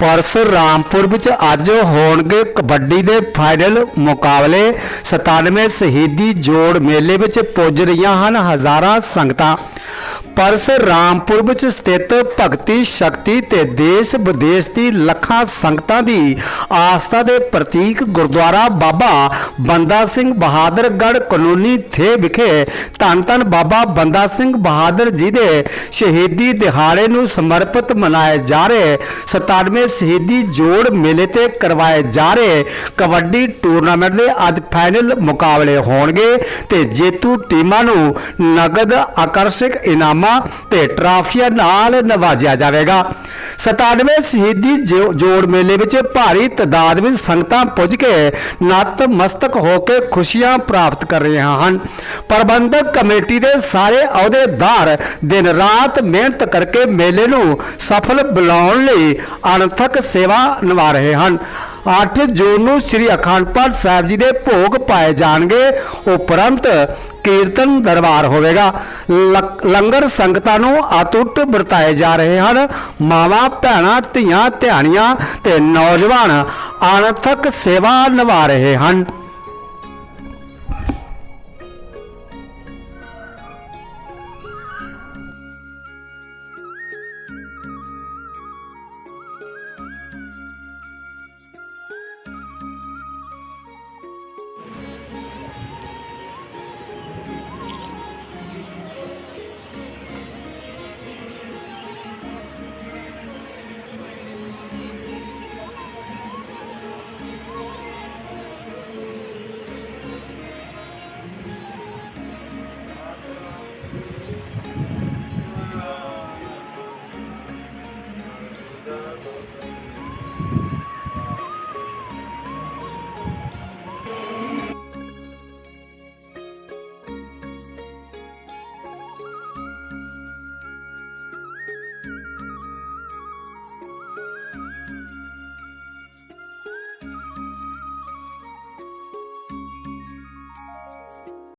ਪਰਸਰਾਮਪੁਰ ਵਿੱਚ ਅੱਜ ਹੋਣਗੇ ਕਬੱਡੀ ਦੇ ਫਾਈਨਲ ਮੁਕਾਬਲੇ। 97 ਸ਼ਹੀਦੀ ਜੋੜ ਮੇਲੇ ਵਿੱਚ ਪੁੱਜ ਰਹੀਆਂ ਹਨ ਹਜ਼ਾਰਾਂ ਸੰਗਤਾਂ। ਪਰਸ ਰਾਮਪੁਰ ਵਿੱਚ ਸਥਿਤ ਭਗਤੀ ਸ਼ਕਤੀ ਤੇ ਦੇਸ਼ ਵਿਦੇਸ਼ ਦੀ ਲੱਖਾਂ ਸੰਗਤਾਂ ਦੀ ਆਸਥਾ ਦੇ ਪ੍ਰਤੀਕ ਗੁਰਦੁਆਰਾ ਬਾਬਾ ਬੰਦਾ ਸਿੰਘ ਬਹਾਦਰਗੜ੍ਹ ਕਾਨੂੰਨੀ ਥੇ ਵਿਖੇ ਧੰਨ ਧੰਨ ਬਾਬਾ ਬੰਦਾ ਸਿੰਘ ਬਹਾਦਰ ਜੀ ਦੇ ਸ਼ਹੀਦੀ ਦਿਹਾੜੇ ਨੂੰ ਸਮਰਪਿਤ ਮਨਾਏ ਜਾ ਰਹੇ 97 ਸ਼ਹੀਦੀ ਜੋੜ ਮੇਲੇ ਤੇ ਕਰਵਾਏ ਜਾ ਰਹੇ ਕਬੱਡੀ ਟੂਰਨਾਮੈਂਟ ਦੇ ਅੱਜ ਫਾਈਨਲ ਮੁਕਾਬਲੇ ਹੋਣਗੇ ਤੇ ਜੇਤੂ ਟੀਮਾਂ ਨੂੰ ਨਗਦ ਆਕਰਸ਼ਕ ਇਨਾਮਾਂ ਤੇ ਟਰਾਫੀਆਂ ਨਾਲ ਨਵਾਜਿਆ ਜਾਵੇਗਾ। 97 ਸ਼ਹੀਦੀ ਜੋੜ ਮੇਲੇ ਵਿੱਚ ਭਾਰੀ ਤਦਾਦ ਵਿੱਚ ਸੰਗਤਾਂ ਪੁੱਜ ਕੇ ਨਤ ਹੋ ਕੇ ਖੁਸ਼ੀਆਂ ਪ੍ਰਾਪਤ ਕਰ ਰਹੀਆਂ ਹਨ। ਪ੍ਰਬੰਧਕ ਕਮੇਟੀ ਦੇ ਸਾਰੇ ਅਹੁਦੇਦਾਰ ਦਿਨ ਰਾਤ ਮਿਹਨਤ ਕਰਕੇ ਮੇਲੇ ਨੂੰ ਸਫਲ ਬਣਾਉਣ ਲਈ ਅਣਥੱਕ ਸੇਵਾ ਨਿਭਾ ਰਹੇ ਹਨ। 8 ਜੂਨ ਨੂੰ ਸ੍ਰੀ ਅਖੰਡ ਪਾਠ ਸਾਹਿਬ ਜੀ ਦੇ ਭੋਗ ਪਾਏ ਜਾਣਗੇ। ਉਪਰੰਤ ਕੀਰਤਨ ਦਰਬਾਰ ਹੋਵੇਗਾ। ਲੰਗਰ ਸੰਗਤਾਂ ਨੂੰ ਅਟੁੱਟ ਵਰਤਾਏ ਜਾ ਰਹੇ ਹਨ। ਮਾਵਾਂ ਭੈਣਾਂ ਧੀਆਂ ਧਿਆਣੀਆਂ ਤੇ ਨੌਜਵਾਨ ਅਣਥਕ ਸੇਵਾ ਨਿਭਾ ਰਹੇ ਹਨ।